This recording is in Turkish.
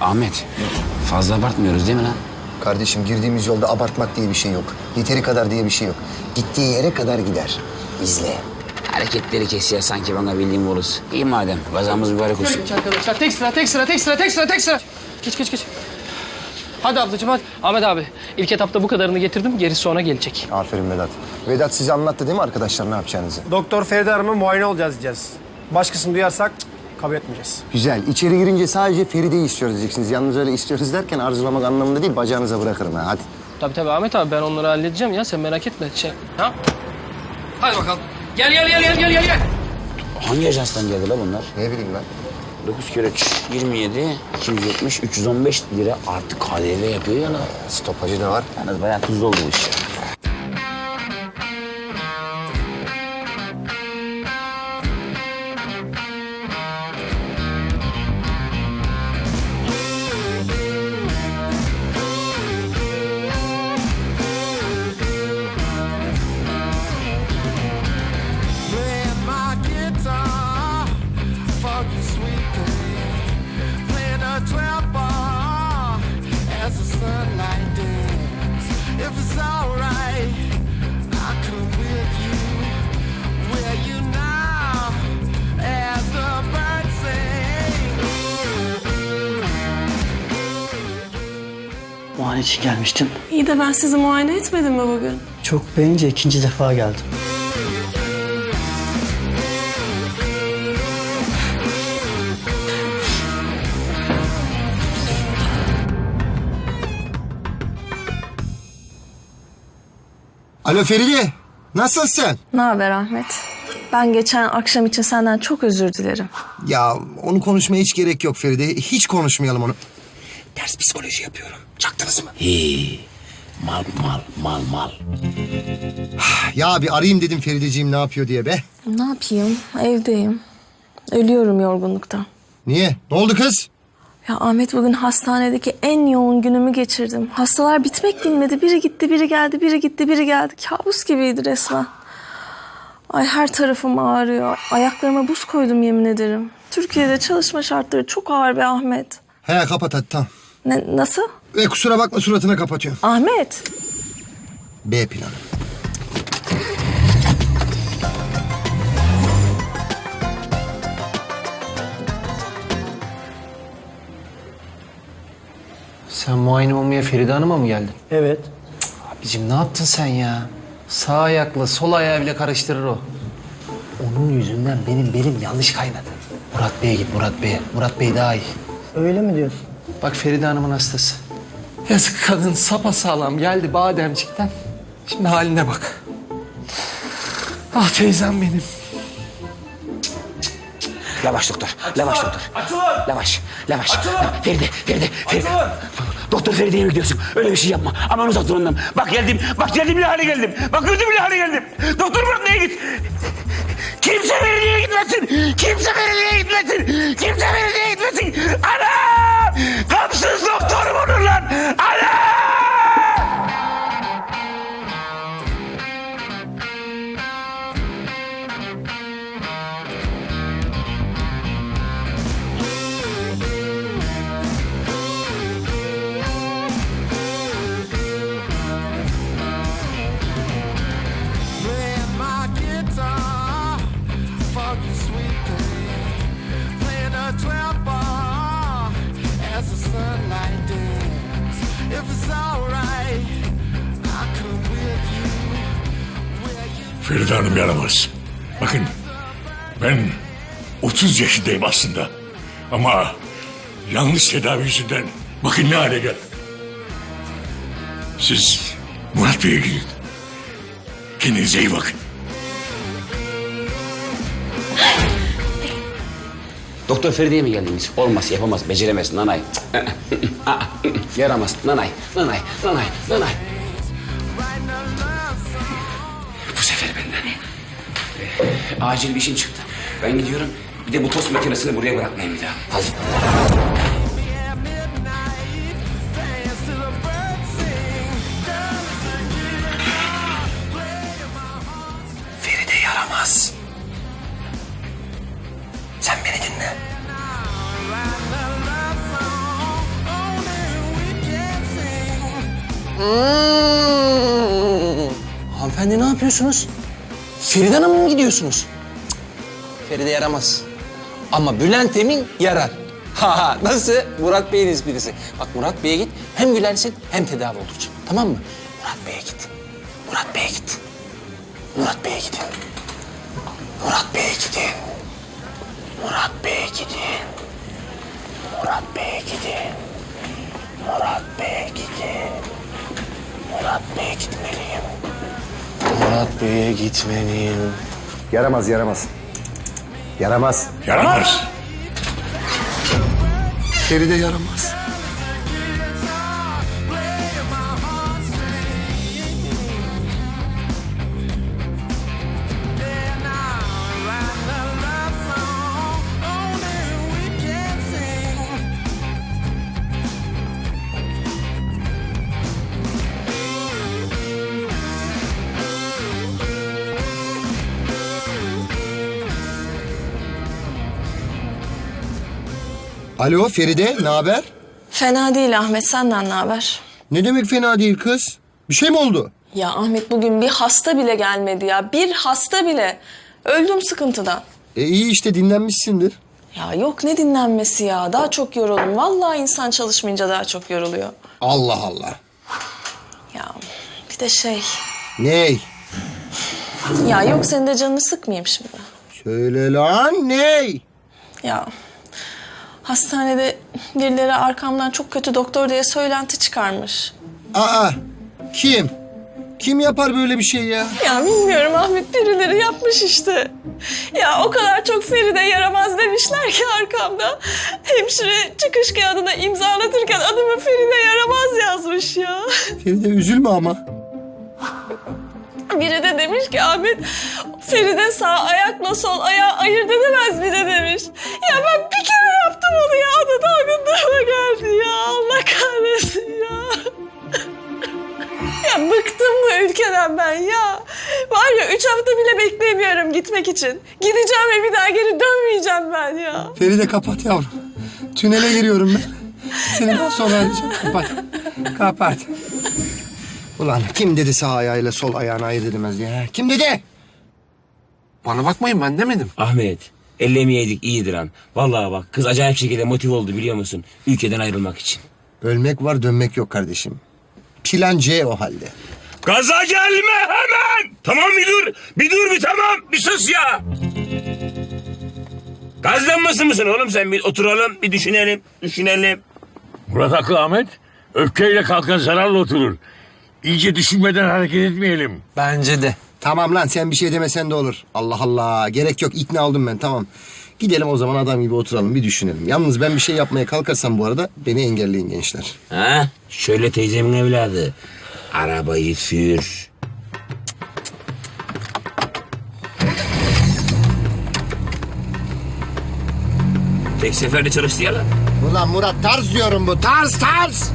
Ahmet, fazla abartmıyoruz değil mi lan? Kardeşim girdiğimiz yolda abartmak diye bir şey yok. Yeteri kadar diye bir şey yok. Gittiği yere kadar gider. İzle. Hareketleri kesiyor sanki bana bildiğim oluruz. İyi madem, kazamız mübarek olsun. Geç arkadaşlar. Tek sıra, tek sıra, tek sıra, tek sıra, tek sıra. Geç, geç, geç. Hadi ablacığım hadi. Ahmet abi ilk etapta bu kadarını getirdim. Gerisi sonra gelecek. Aferin Vedat. Vedat size anlattı değil mi arkadaşlar ne yapacağınızı? Doktor Feride Hanım'a muayene olacağız diyeceğiz. Başkasını duyarsak cık, kabul etmeyeceğiz. Güzel. İçeri girince sadece Feride'yi istiyoruz diyeceksiniz. Yalnız öyle istiyoruz derken arzulamak anlamında değil bacağınıza bırakırım ha. Hadi. Tabii tabii Ahmet abi ben onları halledeceğim ya sen merak etme. Şey, ha? Hadi bakalım. Gel gel gel gel gel gel. gel. Hangi ajanstan geldi la bunlar? Ne bileyim ben. 9 kere 3, 27, 270, 315 lira artık KDV yapıyor ya la. Stopajı da var. Yalnız bayağı tuzlu oldu bu iş. Playing için gelmiştim. İyi de ben sizi muayene etmedim mi bugün? Çok beğenince ikinci defa geldim. Alo Feride. Nasılsın? Ne haber Ahmet? Ben geçen akşam için senden çok özür dilerim. Ya onu konuşmaya hiç gerek yok Feride. Hiç konuşmayalım onu. Ters psikoloji yapıyorum. Çaktınız mı? Hii. Mal mal mal mal. Ya bir arayayım dedim Ferideciğim ne yapıyor diye be. Ne yapayım? Evdeyim. Ölüyorum yorgunluktan. Niye? Ne oldu kız? Ya Ahmet bugün hastanedeki en yoğun günümü geçirdim. Hastalar bitmek bilmedi. Biri gitti, biri geldi, biri gitti, biri geldi. Kabus gibiydi resmen. Ay her tarafım ağrıyor. Ayaklarıma buz koydum yemin ederim. Türkiye'de çalışma şartları çok ağır be Ahmet. He kapat hadi tamam. Ne, nasıl? Ve kusura bakma suratına kapatıyorum. Ahmet. B planı. Sen muayene olmaya Feride Hanım'a mı geldin? Evet. Abicim ne yaptın sen ya? Sağ ayakla sol ayağı bile karıştırır o. Onun yüzünden benim belim yanlış kaynadı. Murat Bey'e git Murat Bey'e. Murat Bey daha iyi. Öyle mi diyorsun? Bak Feride Hanım'ın hastası. Yazık kadın sapasağlam geldi bademcikten. Şimdi haline bak. Ah teyzem benim. Yavaş doktor, yavaş doktor. Yavaş, yavaş. Feride, Feride, Feride. Doktor Feride'ye mi gidiyorsun? Öyle bir şey yapma. Aman uzak dur ondan. Bak geldim, bak geldim bile hale geldim. Bak gördüm bile hale geldim. Doktor Murat neye git? Kimse Feride'ye gitmesin. Kimse Feride'ye gitmesin. Kimse Feride'ye gitmesin. Feride Hanım yaramaz. Bakın ben 30 yaşındayım aslında. Ama yanlış tedavi yüzünden bakın ne hale geldim. Siz Murat Bey'e gidin. Kendinize iyi bakın. Doktor Feride'ye mi geldiniz? Olmaz, yapamaz, beceremez. Nanay. Yaramaz. Nanay, nanay, nanay, nanay. Bu sefer benden. Ee, acil bir işim çıktı. Ben gidiyorum. Bir de bu tost makinesini buraya bırakmayayım bir daha. Hadi. Hanımefendi ne yapıyorsunuz? Feride Hanım'a mı gidiyorsunuz? Cık, Feride yaramaz. Ama Bülent Emin yarar. Ha ha nasıl? Murat Bey'in esprisi. Bak Murat Bey'e git hem gülersin hem tedavi olursun. Tamam mı? Murat Bey'e git. Murat Bey'e git. Murat Bey'e gidin. Murat Bey'e gidin. Murat Bey'e gidin. Murat Bey'e gidin. Murat Bey'e gidin. Murat Bey'e gitmeliyim. Murat Bey'e gitmeliyim. Yaramaz yaramaz. Yaramaz. Yaramaz. Feride yaramaz. Alo Feride ne haber? Fena değil Ahmet senden ne haber? Ne demek fena değil kız? Bir şey mi oldu? Ya Ahmet bugün bir hasta bile gelmedi ya. Bir hasta bile. Öldüm sıkıntıdan. E iyi işte dinlenmişsindir. Ya yok ne dinlenmesi ya. Daha çok yoruldum. Vallahi insan çalışmayınca daha çok yoruluyor. Allah Allah. Ya bir de şey. Ney? Ya yok senin de canını sıkmayayım şimdi. Söyle lan ney? Ya hastanede birileri arkamdan çok kötü doktor diye söylenti çıkarmış. Aa kim? Kim yapar böyle bir şey ya? Ya bilmiyorum Ahmet birileri yapmış işte. Ya o kadar çok Feride yaramaz demişler ki arkamda. Hemşire çıkış kağıdına imzalatırken adımı Feride yaramaz yazmış ya. Feride üzülme ama. Biri de demiş ki Ahmet Feride sağ ayakla sol ayağı ayırt edemez bile demiş. Ya ben bir kere yaptım Hafta bile bekleyemiyorum gitmek için. Gideceğim ve bir daha geri dönmeyeceğim ben ya. Feride kapat yavrum. Tünele giriyorum ben. Seni daha sonra arayacağım. Kapat. Kapat. Ulan kim dedi sağ ayağıyla sol ayağını ayırt edemez ya? Kim dedi? Bana bakmayın ben demedim. Ahmet ellemeyeydik iyidir an. Vallahi bak kız acayip şekilde motive oldu biliyor musun? Ülkeden ayrılmak için. Ölmek var dönmek yok kardeşim. Plan C o halde. Gaza gelme hemen. Tamam bir dur. Bir dur bir tamam. Bir sus ya. Gazlanmasın mısın oğlum sen? Bir oturalım bir düşünelim. Düşünelim. Murat haklı Ahmet. Öfkeyle kalkan zararla oturur. İyice düşünmeden hareket etmeyelim. Bence de. Tamam lan sen bir şey demesen de olur. Allah Allah gerek yok ikna oldum ben tamam. Gidelim o zaman adam gibi oturalım bir düşünelim. Yalnız ben bir şey yapmaya kalkarsam bu arada beni engelleyin gençler. Ha? Şöyle teyzemin evladı. Arabayı sür. Tek seferde çalıştı ya lan. Ulan Murat tarz diyorum bu tarz tarz.